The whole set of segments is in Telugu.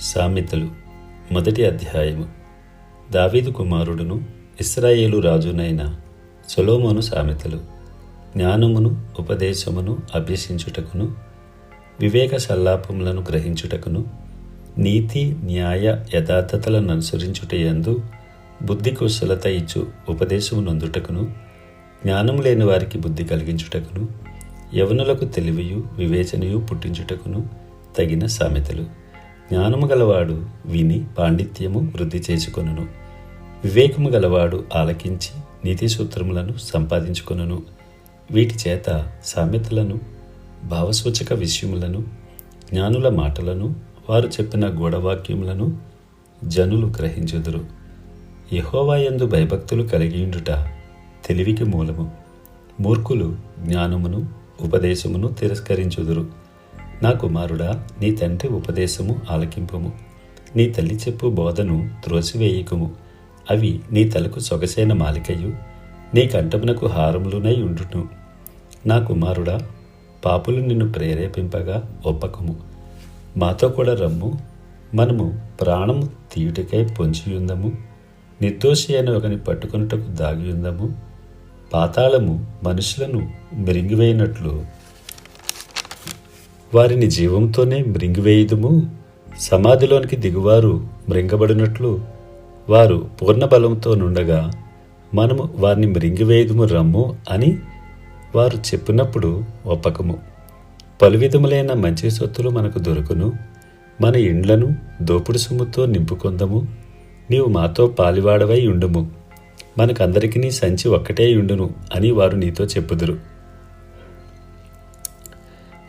సామెతలు. మొదటి అధ్యాయము. దావీదు కుమారుడును ఇస్రాయేలు రాజునైన సొలోమోను సామెతలు. జ్ఞానమును ఉపదేశమును అభ్యసించుటకును వివేక సల్లాపములను గ్రహించుటకును నీతి న్యాయ యథార్థతలను అనుసరించుటయందు బుద్ధి కుశలత ఇచ్చు ఉపదేశము నొందుటకును జ్ఞానం లేని వారికి బుద్ధి కలిగించుటకును యవనులకు తెలివియు వివేచనయు పుట్టించుటకును తగిన సామెతలు. జ్ఞానము గలవాడు విని పాండిత్యము వృద్ధి చేసుకొనును వివేకము గలవాడు ఆలకించి నీతి సూత్రములను సంపాదించుకొనును. వీటి చేత సామెతలను భావసూచక విషయములను జ్ఞానుల మాటలను వారు చెప్పిన గూఢవాక్యములను జనులు గ్రహించుదురు. యహోవాయందు భయభక్తులు కలిగియుండుట తెలివికి మూలము. మూర్ఖులు జ్ఞానమును ఉపదేశమును తిరస్కరించుదురు. నా కుమారుడా నీ తండ్రి ఉపదేశము ఆలకింపుము. నీ తల్లి చెప్పు బోధను త్రోసివేయకుము. అవి నీ తలకు సొగసైన మాలికయు నీ కంఠమునకు హారములునై ఉండును. నా కుమారుడా పాపులు నిన్ను ప్రేరేపింపగా ఒప్పకము. మాతో కూడా రమ్ము. మనము ప్రాణము తీయుటికై పొంచియుందము. నిర్దోషి అయిన ఒకని పట్టుకొనుటకు దాగియుందము. పాతాళము మనుషులను మెరింగివేయినట్లు వారిని జీవంతోనే మృంగివేయుదుము. సమాధిలోనికి దిగువారు మృంగబడినట్లు. వారు పూర్ణ బలంతో నుండగా మనము వారిని మృంగివేయుదుము రమ్ము అని వారు చెప్పినప్పుడు ఒప్పకము. పలు విధములైన మంచి సొత్తులు మనకు దొరుకును. మన ఇండ్లను దోపుడు సొమ్ముతో నింపుకొందము. నీవు మాతో పాలివాడవై ఉండుము. మనకందరికీ నీ సంచి ఒక్కటే ఉండును అని వారు నీతో చెప్పుదురు.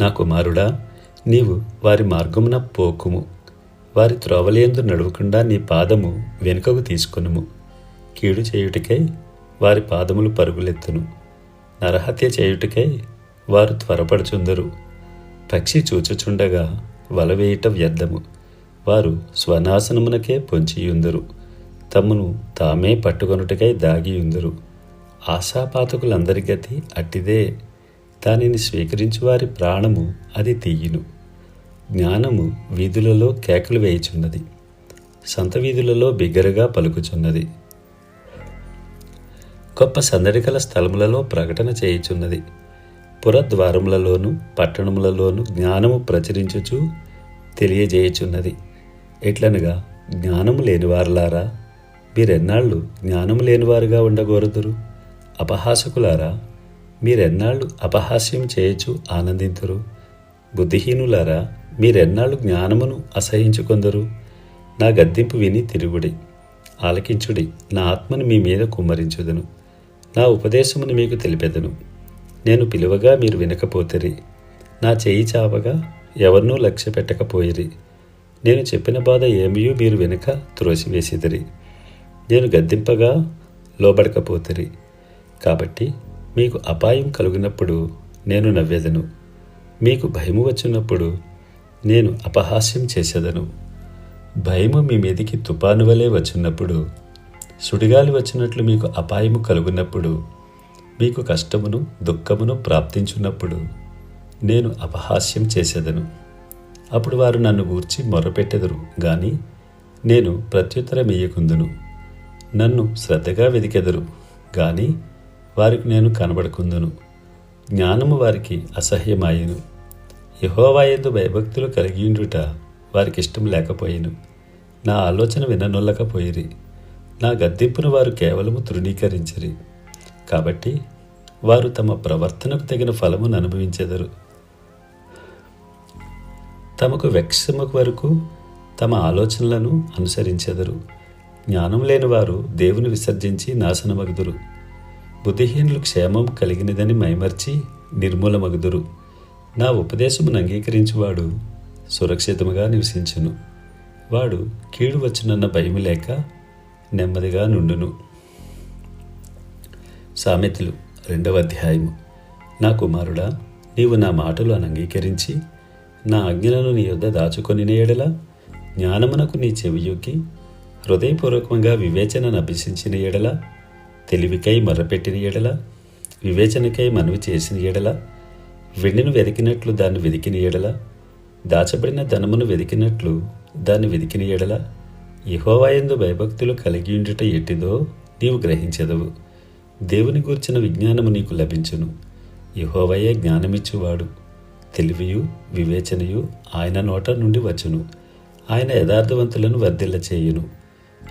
నా కుమారుడా నీవు వారి మార్గమున పోకుము. వారి త్రోవలేందు నడవకుండా నీ పాదము వెనుకకు తీసుకొనుము. కీడు చేయుటకై వారి పాదములు పరుగులెత్తును. నరహత్య చేయుటకై వారు త్వరపడుచుందరు. పక్షి చూచుచుండగా వలవేయుట వ్యర్థము. వారు స్వనాశనమునకే పొంచియుందరు. తమను తామే పట్టుకొనుటకై దాగియుందరు. ఆశాపాతకులందరి గతి అట్టిదే. దానిని స్వీకరించి వారి ప్రాణము అది తీయును. జ్ఞానము వీధులలో కేకలు వేయుచున్నది. సంత వీధులలో బిగ్గరగా పలుకుచున్నది. గొప్ప సందడికల స్థలములలో ప్రకటన చేయుచున్నది. పురద్వారములలోను పట్టణములలోను జ్ఞానము ప్రచురించుచు తెలియజేయుచున్నది. ఎట్లనగా జ్ఞానము లేనివారులారా మీరెన్నాళ్ళు జ్ఞానము లేనివారుగా ఉండగోరుదురు? అపహాసకులారా మీరెన్నాళ్ళు అపహాస్యం చేయొచ్చు ఆనందింతురు? బుద్ధిహీనులారా మీరెన్నాళ్ళు జ్ఞానమును అసహించుకొందరు? నా గద్దింపు విని తిరుగుడి. ఆలకించుడి. నా ఆత్మను మీ మీద కుమ్మరించుదను. నా ఉపదేశమును మీకు తెలిపెదను. నేను పిలువగా మీరు వినకపోతిరి. నా చేయి చాపగా ఎవరినూ లక్ష్య పెట్టకపోయిరి. నేను చెప్పిన బాధ ఏమియో మీరు వెనుక త్రోసివేసిదిరి. నేను గద్దింపగా లోబడకపోతిరి. కాబట్టి మీకు అపాయం కలిగినప్పుడు నేను నవ్వెదను. మీకు భయము వచ్చినప్పుడు నేను అపహాస్యం చేసేదను. భయము మీ మీదికి తుపాను వలె వచ్చినప్పుడు సుడిగాలి వచ్చినట్లు మీకు అపాయము కలుగునప్పుడు మీకు కష్టమును దుఃఖమును ప్రాప్తించున్నప్పుడు నేను అపహాస్యం చేసేదను. అప్పుడు వారు నన్ను గూర్చి మొర్రపెట్టెదరు గాని నేను ప్రత్యుత్తరం ఇయ్యకుందును నన్ను శ్రద్ధగా వెదికెదరు కానీ వారికి నేను కనబడుకుందును. జ్ఞానము వారికి అసహ్యమాయను. యహోవాయందు భయభక్తులు కలిగియుండుట వారికి ఇష్టం లేకపోయేను. నా ఆలోచన విననొల్లకపోయిరి. నా గద్దెంపును వారు కేవలము తృణీకరించిరి. కాబట్టి వారు తమ ప్రవర్తనకు తగిన ఫలమును అనుభవించెదరు. తమకు వెక్షముకు వరకు తమ ఆలోచనలను అనుసరించెదరు. జ్ఞానం లేని వారు దేవుని విసర్జించి నాశనమగుదురు. బుద్ధిహీనులు క్షేమం కలిగినదని మైమర్చి నిర్మూలమగుదురు. నా ఉపదేశమును అంగీకరించువాడు సురక్షితముగా నివసించును. వాడు కీడు వచ్చునన్న భయం లేక నెమ్మదిగా నుండును. సామెతలు రెండవ అధ్యాయము. నా కుమారుడా నీవు నా మాటలు అంగీకరించి నా ఆజ్ఞలను నీ యొద్ద దాచుకొని ఎడల జ్ఞానమునకు నీ చెవియుకి హృదయపూర్వకంగా వివేచనను అభ్యసించిన ఎడల తెలివికై మర్రపెట్టిన ఎడల వివేచనకై మనవి చేసిన ఎడల వెండిని వెతికినట్లు దాన్ని వెతికిన ఎడల దాచబడిన ధనమును వెతికినట్లు దాన్ని వెతికిన ఎడల యహోవాయందు భయభక్తులు కలిగి ఉండుట ఎట్టిదో నీవు గ్రహించదవు. దేవుని గూర్చిన విజ్ఞానము నీకు లభించును. యహోవయే జ్ఞానమిచ్చువాడు. తెలివియు వివేచనయు ఆయన నోట నుండి వచ్చును. ఆయన యథార్థవంతులను వర్ధిల్ల చేయును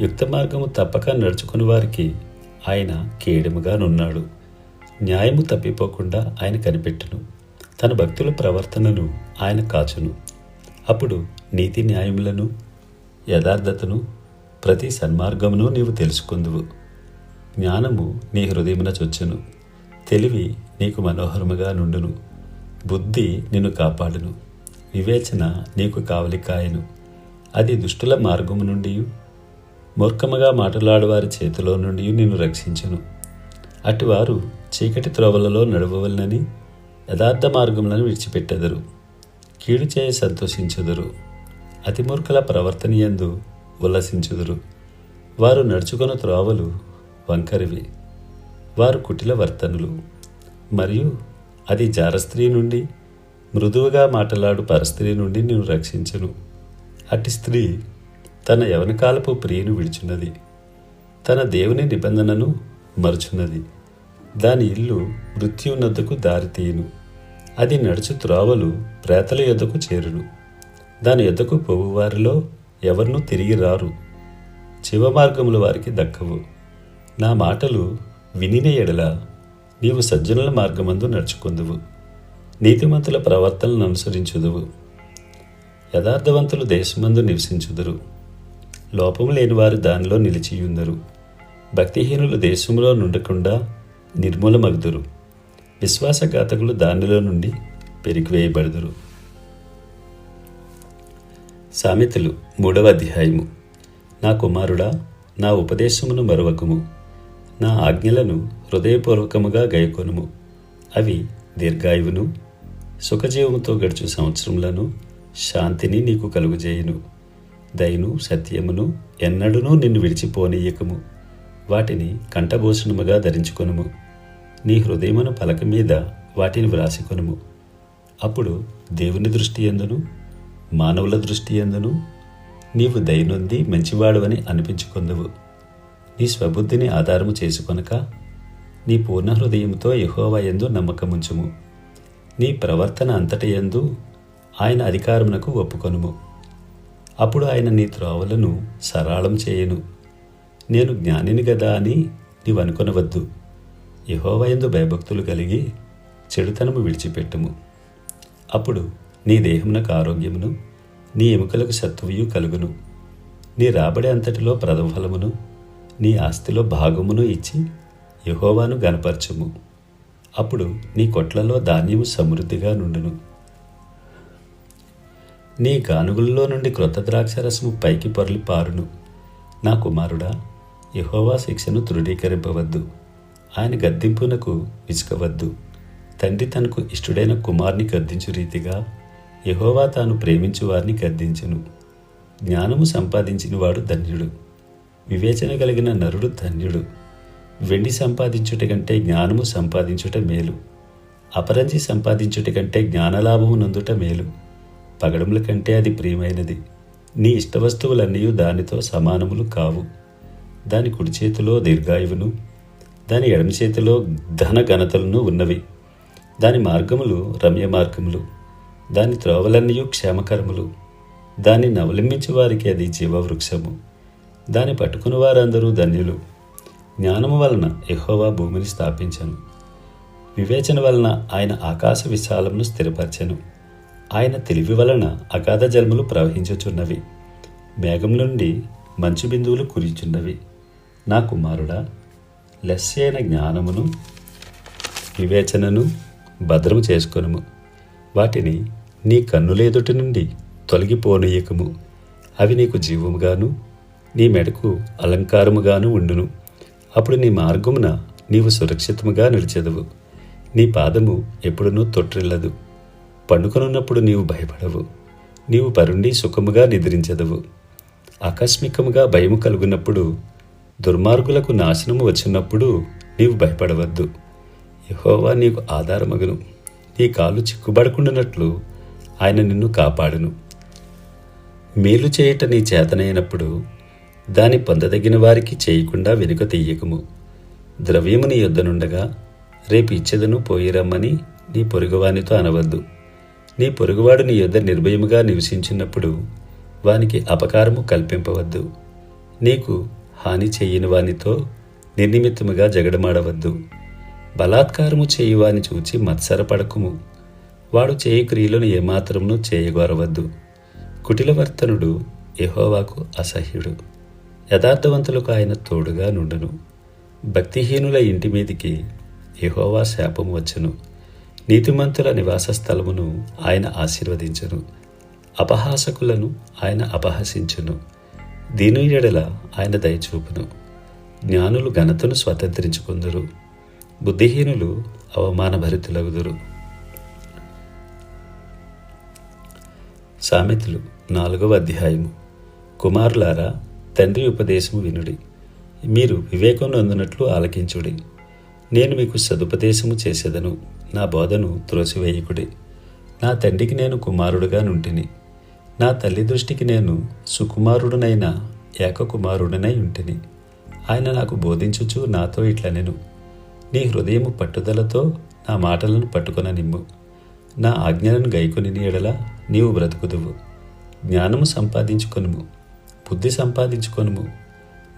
యుక్త మార్గము తప్పక నడుచుకుని వారికి ఆయన కేడముగా నున్నాడు. న్యాయము తప్పిపోకుండా ఆయన కనిపెట్టును. తన భక్తుల ప్రవర్తనను ఆయన కాచును. అప్పుడు నీతి న్యాయములను యథార్థతను ప్రతి సన్మార్గమును నీవు తెలుసుకుందువు. జ్ఞానము నీ హృదయమున చొచ్చును. తెలివి నీకు మనోహరముగా నుండును. బుద్ధి నిన్ను కాపాడును. వివేచన నీకు కావలికాయను. అది దుష్టుల మార్గము నుండి మూర్ఖముగా మాట్లాడవారి చేతిలో నుండి నిన్ను రక్షించను. అటువారు చీకటి త్రోవలలో నడవవలనని యథార్థ మార్గములను విడిచిపెట్టెదరు. కీడు చేయ సంతోషించుదురు. అతిమూర్ఖుల ప్రవర్తనయందు ఉల్లసించుదురు. వారు నడుచుకున్న త్రోవలు వంకరివి. వారు కుటిల వర్తనులు. మరియు అది జారస్త్రీ నుండి మృదువుగా మాటలాడు పరస్త్రీ నుండి నేను రక్షించను. అటు స్త్రీ తన యవనకాలపు ప్రియును విడిచున్నది తన దేవుని నిబంధనను మరుచున్నది. దాని ఇల్లు మృత్యున్నద్దకు దారితీయును అది నడుచు త్రోవలు ప్రేతల యొద్దకు చేరును. దాని యొద్దకు పోవువారిలో ఎవరినూ తిరిగి రారు. శివమార్గములు వారికి దక్కవు. నా మాటలు వినిన ఎడల నీవు సజ్జనుల మార్గమందు నడుచుకుందువు. నీతిమంతుల ప్రవర్తనను అనుసరించుదువు. యథార్థవంతులు దేశమందు నివసించుదురు. లోపము లేని వారు దానిలో నిలిచియుందరు. భక్తిహీనులు దేశంలో నుండకుండా నిర్మూలమగుదురు. విశ్వాసఘాతకులు దానిలో నుండి పెరిగివేయబడుదురు. సామెతలు మూడవ అధ్యాయము. నా కుమారుడా నా ఉపదేశమును మరువకము. నా ఆజ్ఞలను హృదయపూర్వకముగా గైకొనుము. అవి దీర్ఘాయువును సుఖజీవముతో గడుచు సంవత్సరములను శాంతిని నీకు కలుగుజేయును. దయను సత్యమును ఎన్నడూనూ నిన్ను విడిచిపోనీయకము. వాటిని కంఠభూషణముగా ధరించుకొనుము. నీ హృదయమున పలక మీద వాటిని వ్రాసికొనుము. అప్పుడు దేవుని దృష్టి ఎందును? మానవుల దృష్టి ఎందును? నీవు దయనొంది మంచివాడవని అనిపించుకొందువు. నీ స్వబుద్ధిని ఆధారము చేసుకొనక నీ పూర్ణ హృదయంతో యహోవా ఎందు నమ్మకముంచుము. నీ ప్రవర్తన అంతటి ఎందు ఆయన అధికారమునకు ఒప్పుకొనుము. అప్పుడు ఆయన నీ త్రోవలను సరళం చేయను. నేను జ్ఞానిని గదా అని నీవనుకొనవద్దు. యహోవయందు భయభక్తులు కలిగి చెడుతనము విడిచిపెట్టుము. అప్పుడు నీ దేహమునకు ఆరోగ్యమును నీ ఎముకలకు సత్వయు కలుగును. నీ రాబడి అంతటిలో ప్రథమఫలమును నీ ఆస్తిలో భాగమును ఇచ్చి యహోవాను గనపరచుము అప్పుడు నీ కొట్లలో ధాన్యము సమృద్ధిగా నుండును. నీ గానుగుల్లో నుండి క్రొత్త ద్రాక్షరసము పైకి పొరలి పారును. నా కుమారుడా యహోవా శిక్షను తృఢీకరింపవద్దు ఆయన గద్దింపునకు విసుకవద్దు తండ్రి తనకు ఇష్టడైన కుమార్ని గద్దించు రీతిగా యహోవా తాను ప్రేమించు వారిని గద్దించును. జ్ఞానము సంపాదించిన వాడు ధన్యుడు. వివేచన కలిగిన నరుడు ధన్యుడు. వెండి సంపాదించుట కంటే జ్ఞానము సంపాదించుట మేలు. అపరంజి సంపాదించుట కంటే జ్ఞానలాభము నందుట మేలు. పగడముల కంటే అది ప్రియమైనది. నీ ఇష్ట వస్తువులన్నీ దానితో సమానములు కావు. దాని కుడి చేతిలో దీర్ఘాయువును దాని ఎడమ చేతిలో ధన ఘనతలను ఉన్నవి. దాని మార్గములు రమ్య మార్గములు. దాని త్రోవలన్నీ క్షేమకరములు. దాన్ని అవలంబించి వారికి అది జీవవృక్షము. దాన్ని పట్టుకుని వారందరూ ధన్యులు. జ్ఞానము వలన ఎహోవా భూమిని స్థాపించను. వివేచన వలన ఆయన ఆకాశ విశాలమును స్థిరపరచను. ఆయన తెలివి వలన అగాధ జలములు ప్రవహించుచున్నవి. మేఘం నుండి మంచు బిందువులు కురిచున్నవి నా కుమారుడా లెస్సైన జ్ఞానమును వివేచనను భద్రము చేసుకొనుము. వాటిని నీ కన్నులేదుటి నుండి తొలగిపోనీయకము. అవి నీకు జీవముగాను నీ మెడకు అలంకారముగాను ఉండును. అప్పుడు నీ మార్గమున నీవు సురక్షితముగా నిలిచెదవు. నీ పాదము ఎప్పుడునూ తొట్టిల్లదు. పండుకొనున్నప్పుడు నీవు భయపడవు. నీవు పరుండి సుఖముగా నిద్రించదవు. ఆకస్మికముగా భయము కలుగునప్పుడు దుర్మార్గులకు నాశనము వచ్చినప్పుడు నీవు భయపడవద్దు. యహోవా నీకు ఆధారమగును. నీ కాలు చిక్కుబడకుండానట్లు ఆయన నిన్ను కాపాడును. మేలు చేయట నీ చేతనైనప్పుడు దాని పొందదగిన వారికి చేయకుండా వెనుక తీయకము. ద్రవ్యము నీ యొద్దనుండగా రేపు ఇచ్చేదను పోయిరమ్మని నీ పొరుగువానితో అనవద్దు. నీ పొరుగువాడు నీ యొద్ద నిర్భయముగా నివసించినప్పుడు వానికి అపకారము కల్పింపవద్దు. నీకు హాని చేయని వానితో నిర్నిమిత్తముగా జగడమాడవద్దు. బలాత్కారము చేయువాని చూచి మత్సరపడకుము. వాడు చేయుక్రియలను ఏమాత్రమును చేయగోరవద్దు. కుటిలవర్తనుడు యహోవాకు అసహ్యుడు. యథార్థవంతులకు ఆయన తోడుగా నుండును. భక్తిహీనుల ఇంటి మీదికి యహోవా శాపము వచ్చును. నీతిమంతుల నివాస స్థలమును ఆయన ఆశీర్వదించను. అపహాసకులను ఆయన అపహసించును. దీని ఎడల ఆయన దయచూపును జ్ఞానులు ఘనతను స్వతంత్రించుకుందరు. బుద్ధిహీనులు అవమానభరితులగుదురు. సామెతలు నాలుగవ అధ్యాయము. కుమారులారా తండ్రి ఉపదేశము వినుడి. మీరు వివేకం నందునట్లు ఆలకించుడి. నేను మీకు సదుపదేశము చేసేదను. నా బోధను త్రోసివేయకుడి. నా తండ్రికి నేను కుమారుడుగా నుంటిని. నా తల్లి దృష్టికి నేను సుకుమారుడునైన ఏకకుమారుడనై ఉంటిని. ఆయన నాకు బోధించుచు నాతో ఇట్లా నేను. నీ హృదయము పట్టుదలతో నా మాటలను పట్టుకొన నిమ్ము. నా ఆజ్ఞలను గైకొని ఎడల నీవు బ్రతుకుదువు. జ్ఞానము సంపాదించుకొనుము. బుద్ధి సంపాదించుకొనుము.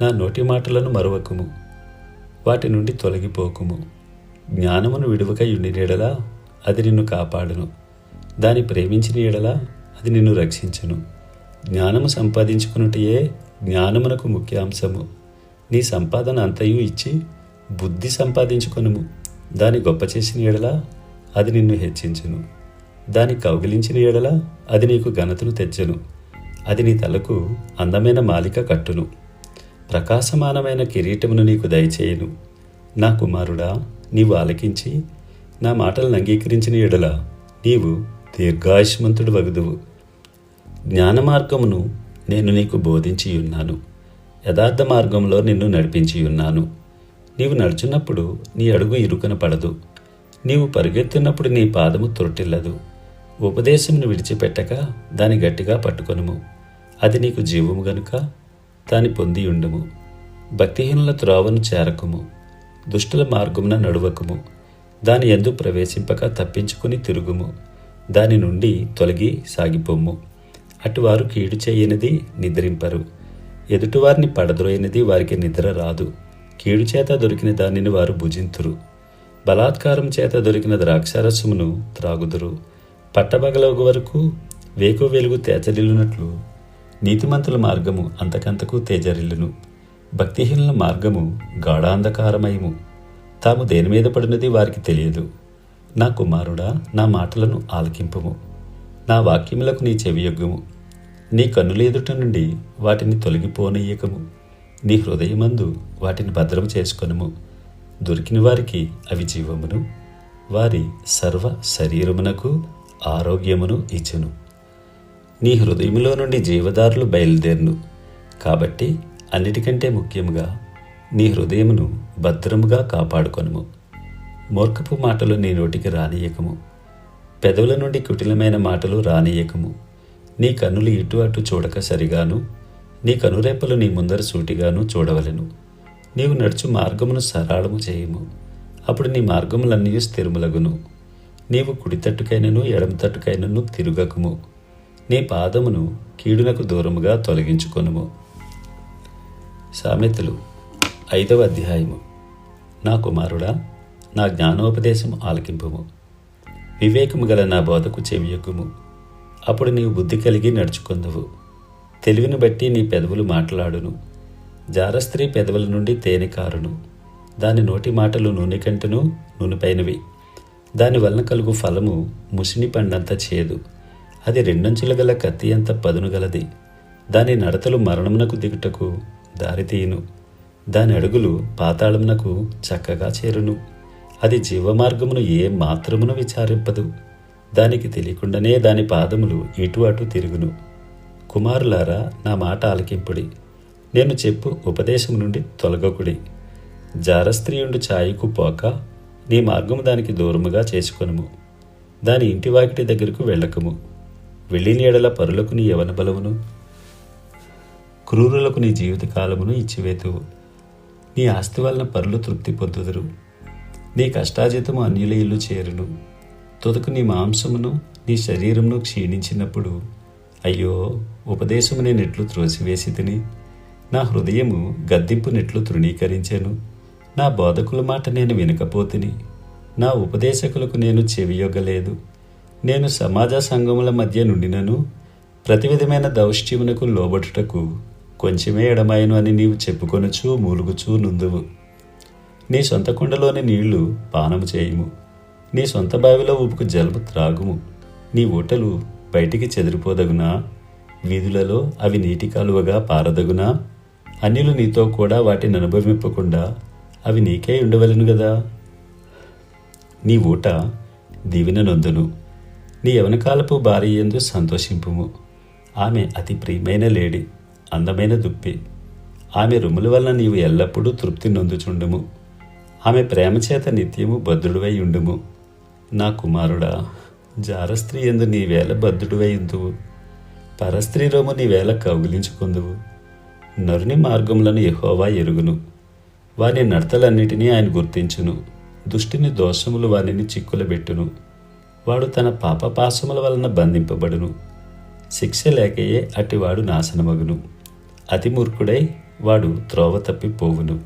నా నోటి మాటలను మరువకుము. వాటి నుండి తొలగిపోకుము. జ్ఞానమును విడువక నీడలా అది నిన్ను కాపాడును. దాని ప్రేమించిన ఎడలా అది నిన్ను రక్షించును. జ్ఞానము సంపాదించుకున్నటయే జ్ఞానమునకు ముఖ్యాంశము. నీ సంపాదన అంతయు ఇచ్చి బుద్ధి సంపాదించుకొనుము. దాని గొప్ప చేసిన ఎడలా అది నిన్ను హెచ్చించును. దాని కౌగిలించిన ఎడల అది నీకు ఘనతను తెచ్చను. అది నీ తలకు అందమైన మాలిక కట్టును. ప్రకాశమానమైన కిరీటమును నీకు దయచేయును. నా కుమారుడా నీవు ఆలకించి నా మాటలను అంగీకరించిన ఎడల నీవు దీర్ఘాయుష్మంతుడు వగదువు. జ్ఞాన మార్గమును నేను నీకు బోధించి ఉన్నాను. యథార్థ మార్గంలో నిన్ను నడిపించి ఉన్నాను. నీవు నడుచున్నప్పుడు నీ అడుగు ఇరుకన పడదు. నీవు పరిగెత్తున్నప్పుడు నీ పాదము తొట్టిల్లదు ఉపదేశమును విడిచిపెట్టక దాని గట్టిగా పట్టుకొనుము. అది నీకు జీవము గనుక దాని పొంది ఉండుము. భక్తిహీనుల త్రోవను చేరకుము. దుష్టుల మార్గమున నడువకుము. దాని ఎందు ప్రవేశింపక తప్పించుకుని తిరుగుము. దాని నుండి తొలగి సాగిపోము. అటువారు కీడు చేయనిది నిద్రింపరు. ఎదుటివారిని పడద్రోయనిది వారికి నిద్ర రాదు. కీడు చేత దొరికిన దానిని వారు భుజింతురు. బలాత్కారం చేత దొరికిన ద్రాక్షారసమును త్రాగుదురు. పట్టబగలగు వరకు వేకు వెలుగు తేజరిల్లునట్లు నీతిమంతుల మార్గము అంతకంతకు తేజరిల్లును. భక్తిహీనుల మార్గము గాఢాంధకారమయము. తాము దేని మీద పడినది వారికి తెలియదు. నా కుమారుడా నా మాటలను ఆలకింపుము. నా వాక్యములకు నీ చెవియొగ్గుము నీ కన్నుల ఎదుట నుండి వాటిని తొలగిపోనీయకము. నీ హృదయమందు వాటిని భద్రం చేసుకొనుము. దొరికిన వారికి అవి జీవమును వారి సర్వ శరీరమునకు ఆరోగ్యమును ఇచ్చును. నీ హృదయములో నుండి జీవదారులు బయలుదేరును. కాబట్టి అన్నిటికంటే ముఖ్యంగా నీ హృదయమును భద్రముగా కాపాడుకొనుము. మూర్ఖపు మాటలు నీ నోటికి రానియకము పెదవుల నుండి కుటిలమైన మాటలు రానియకము నీ కన్నులు ఇటు అటు చూడక సరిగాను నీ కనురేపలు నీ ముందర సూటిగాను చూడవలెను. నీవు నడుచు మార్గమును సరళము చేయము. అప్పుడు నీ మార్గములన్నీ స్థిరములగును. నీవు కుడితట్టుకైనను ఎడమతట్టుకైనను ఎడమ తిరుగకుము. నీ పాదమును కీడునకు దూరముగా తొలగించుకొనుము. సామెతలు ఐదవ అధ్యాయము. నా కుమారుడా నా జ్ఞానోపదేశం ఆలకింపుము. వివేకము గల నా బోధకు చెవియొక్కుము. అప్పుడు నీవు బుద్ధి కలిగి నడుచుకుందువు. తెలివిని బట్టి నీ పెదవులు మాట్లాడును. జారస్త్రీ పెదవుల నుండి తేనె కారును. దాని నోటి మాటలు నూనె కంటెను నూనెపైనవి దాని వలన కలుగు ఫలము ముసిని పండంత చేదు. అది రెండంచుల గల కత్తి అంత పదును గలది. దాని నడతలు మరణమునకు దిగుటకు దారితీయును. దాని అడుగులు పాతాళమునకు చక్కగా చేరును. అది జీవమార్గమును ఏ మాత్రమును విచారింపదు. దానికి తెలియకుండానే దాని పాదములు ఇటు అటు తిరుగును. కుమారులారా నా మాట ఆలకింపుడి. నేను చెప్పు ఉపదేశం నుండి తొలగకుడి. జారస్త్రీయుండు ఛాయకు పోక నీ మార్గము దానికి దూరముగా చేసుకొనుము. దాని ఇంటి వాకిటి దగ్గరకు వెళ్ళకము. వెళ్ళిన ఎడల పరులకు నీ యవన బలమును క్రూరులకు నీ జీవితకాలమును ఇచ్చివేతువు నీ ఆస్తి వలన పరులు తృప్తి పొందుదురు. నీ కష్టాజితము అన్యుల ఇల్లు చేరును. తొదకు నీ మాంసమును నీ శరీరమును క్షీణించినప్పుడు అయ్యో ఉపదేశము నేను త్రోసివేసి తిని నా హృదయము గద్దింపు నెట్లు తృణీకరించాను. నా బోధకుల మాట నేను వినకపోతిని. నా ఉపదేశకులకు నేను చెవియొగ్గలేదు నేను సమాజ సంఘముల మధ్య నుండినను. ప్రతి విధమైన దౌష్ట్యమునకు లోబడుటకు కొంచెమే ఎడమాయను అని నీవు చెప్పుకొనుచు మూలుగుచూ నుందువు. నీ సొంత కుండలోని నీళ్ళు పానము చేయుము. నీ సొంత బావిలో ఉపుకు జలుబు త్రాగుము. నీ ఊటలు బయటికి చెదిరిపోదగునా? వీధులలో అవి నీటి కాలువగా పారదగునా? అన్యులు నీతో కూడా వాటిని అనుభవింపకుండా అవి నీకే ఉండవలను కదా నీ ఊట దీవెన నొందును. నీ యవనకాలపు భార్య ఎందు సంతోషింపుము. ఆమె అతి ప్రియమైన లేడీ. అందమైన దుప్పి. ఆమె రుముల వలన నీవు ఎల్లప్పుడూ తృప్తి నొందుచుండుము. ఆమె ప్రేమచేత నిత్యము భద్రుడువై ఉండుము నా కుమారుడా జారస్త్రీ ఎందు నీవేళ బద్ధుడువై ఉందువు పరస్త్రీ రోము నీవేళ కౌగిలించుకుందువు. నరుని మార్గములను ఎహోవా ఎరుగును. వాని నడతలన్నిటినీ ఆయన గుర్తించును. దుష్టిని దోషములు వానిని చిక్కులబెట్టును. వాడు తన పాపపాశముల వలన బంధింపబడును. శిక్ష లేకయే అటివాడు నాశనమగును. అతిమూర్ఖుడై వాడు త్రోవ తప్పి పోవును